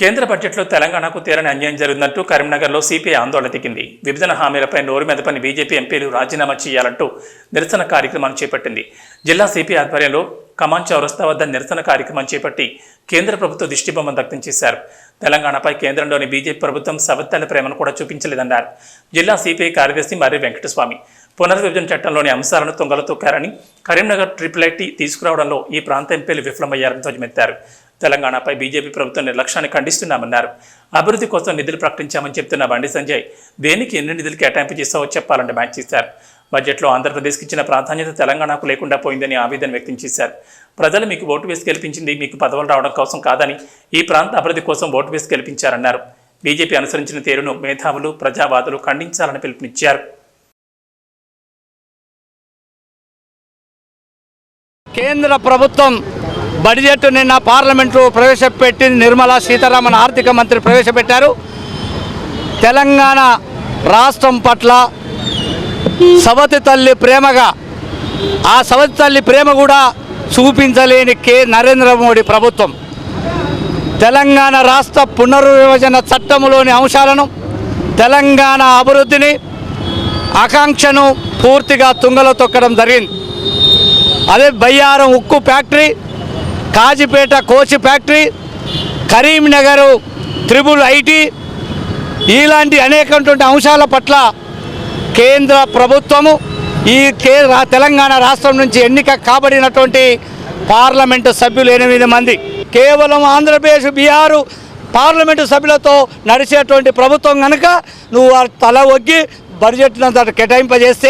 కేంద్ర బడ్జెట్లో తెలంగాణకు తీరని అన్యాయం జరుగుతుందంటూ కరీంనగర్లో సిపిఐ ఆందోళన దిగింది విభజన హామీలపై నోరు మీద పని బీజేపీ ఎంపీలు రాజీనామా చేయాలంటూ నిరసన కార్యక్రమాన్ని చేపట్టింది. జిల్లా సిపిఐ ఆధ్వర్యంలో కమాన్ చౌరస్తా వద్ద నిరసన కార్యక్రమం చేపట్టి కేంద్ర ప్రభుత్వ దిష్టిబొమ్మను దగ్ధం చేశారు. తెలంగాణపై కేంద్రంలోని బీజేపీ ప్రభుత్వం సవత్తల ప్రేమను కూడా చూపించలేదన్నారు. జిల్లా సిపిఐ కార్యదర్శి మర్రి వెంకటస్వామి పునర్విభజన చట్టంలోని అంశాలను తొంగలతొక్కారని కరీంనగర్ ట్రిపుల్ ఐటీ తీసుకురావడంలో ఈ ప్రాంత ఎంపీలు విఫలమయ్యారని ధ్వజమెత్తారు. తెలంగాణపై బీజేపీ ప్రభుత్వం నిర్లక్ష్యాన్ని ఖండిస్తున్నామన్నారు. అభివృద్ధి కోసం నిధులు ప్రకటించామని చెప్తున్న బండి సంజయ్ దేనికి ఎన్ని నిధులు కేటాయింపు చేస్తావో చెప్పాలని డిమాండ్ చేశారు. బడ్జెట్లో ఆంధ్రప్రదేశ్కి ఇచ్చిన ప్రాధాన్యత తెలంగాణకు లేకుండా పోయిందని ఆవేదన వ్యక్తం చేశారు. ప్రజలు మీకు ఓటు వేసి గెలిపించింది మీకు పదవులు రావడం కోసం కాదని ఈ ప్రాంత అభివృద్ధి కోసం ఓటు వేసి గెలిపించారన్నారు. బీజేపీ అనుసరించిన తీరును మేధావులు ప్రజావాదులు ఖండించాలని పిలుపునిచ్చారు. కేంద్ర ప్రభుత్వం బడ్జెట్ నిన్న పార్లమెంటు ప్రవేశపెట్టింది నిర్మలా సీతారామన్ ఆర్థిక మంత్రి ప్రవేశపెట్టారు. తెలంగాణ రాష్ట్రం పట్ల సవతి తల్లి ప్రేమగా ఆ సవతి తల్లి ప్రేమ కూడా చూపించలేని కే. నరేంద్ర మోడీ ప్రభుత్వం. తెలంగాణ రాష్ట్ర పునర్విభజన చట్టంలోని అంశాలను తెలంగాణ అభివృద్ధిని ఆకాంక్షను పూర్తిగా తుంగలో తొక్కడం జరిగింది. అదే బయ్యారం ఉక్కు factory Kazipet coach factory Karimnagar triple IT. ఇలాంటి అనేకటువంటి అంశాల పట్ల కేంద్ర ప్రభుత్వము ఈ కే తెలంగాణ రాష్ట్రం నుంచి ఎన్నిక కాబడినటువంటి పార్లమెంటు సభ్యులు ఎనిమిది మంది. కేవలం ఆంధ్రప్రదేశ్ బీహారు పార్లమెంటు సభ్యులతో నడిచేటువంటి ప్రభుత్వం కనుక నువ్వు తల ఒగ్గి బడ్జెట్ను కేటాయింపజేస్తే